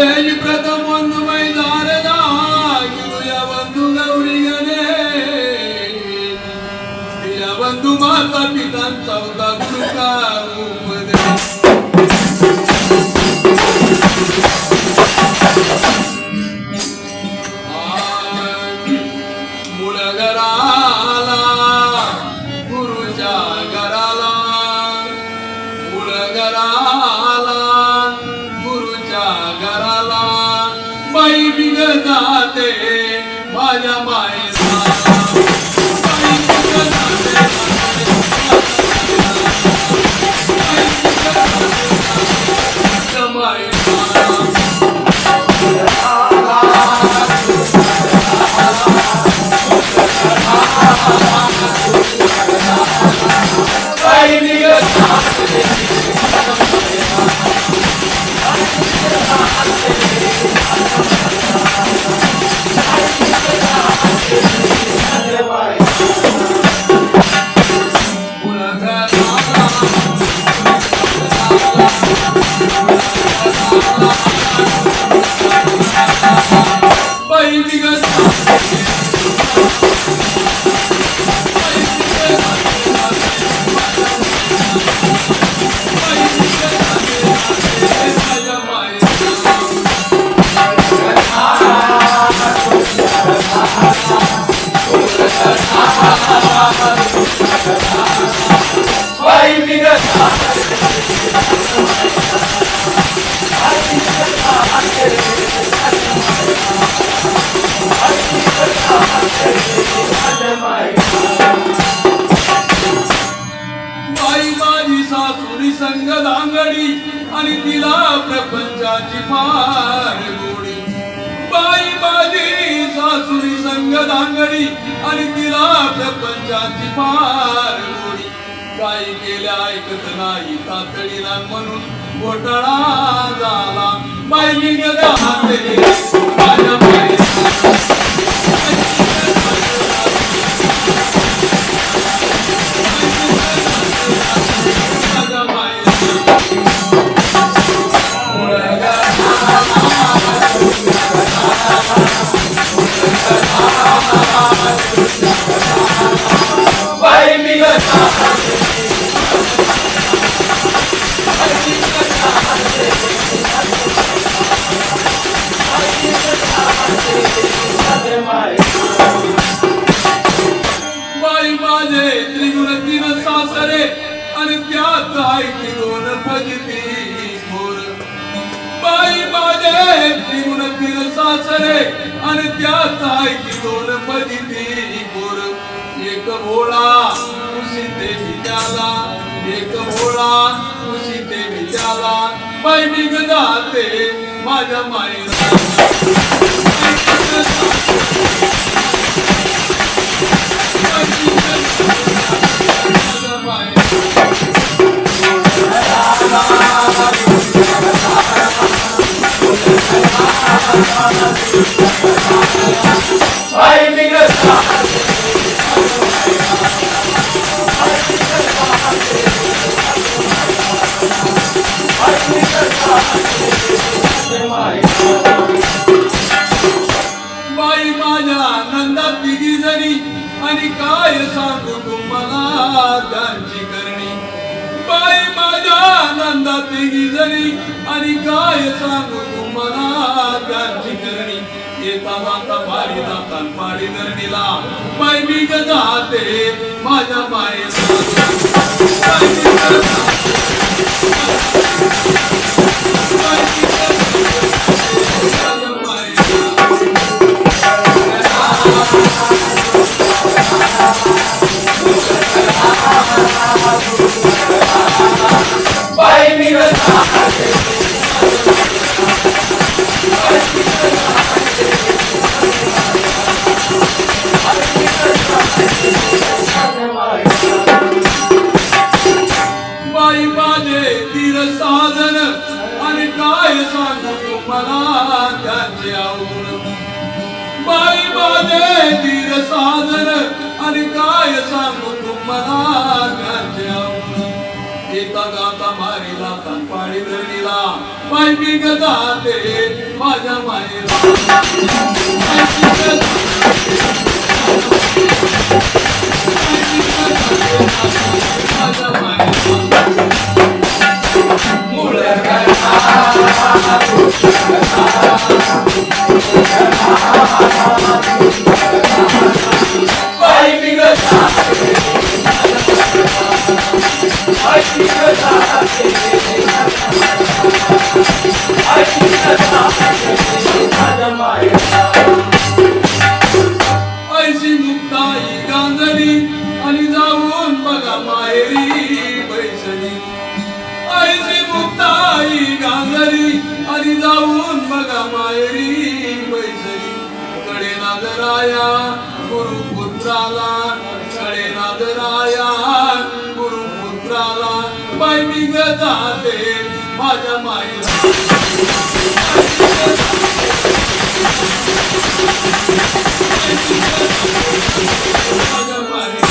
ವೇಣಿ ಪ್ರಥಮ ಒಂದು ಮೈದಾನದ ಆಗಿರುಯ ಒಂದು ಗೌರಿಗನೇ ಒಂದು ಮಾತಾ ಪಿತಾಂತವ सासुरी संग दांगडी आणि तिला प्रपंचाची फार गोडी सासुरी दांगडी आणि तिला प्रपंचाची फार गोडी काही केल्या ऐकत नाही तातडीला म्हणून घोटाळा झाला. बाई मी हाते बाई माझे त्रिगुण तीन सासरे आणि त्यात आहे दोन मोर बाई माझे त्रिगुण तीन सासरे आणि त्यात आहे ती दोन मोर एक भोळा मिळाला एक भोळा खुशी ते विचारा बाई निघ जाते माझ्या माईला माझ्या माईला माझ्या आणि काय सांगू तुम्हाला? त्यांची करणी येता जाता पारी जाता पारी धरणीला. पाय मी ग जाते माझ्या मायेला बाई माझे तीर साधन आणि काय सांगू तुम्हाला त्याचे आवड बाई माझे तीर साधन आणि काय सांगू तुम्हाला त्याचे आवड येता गाता मारीला पाणी धरणीला बाई मी ग माझ्या मायला. जाऊन बघा माहेरी कडे नादराया गुरुपुत्राला कडे नादराया गुरुपुत्राला पाय मी ग जाते माझ्या मायला माझ्या माहेरा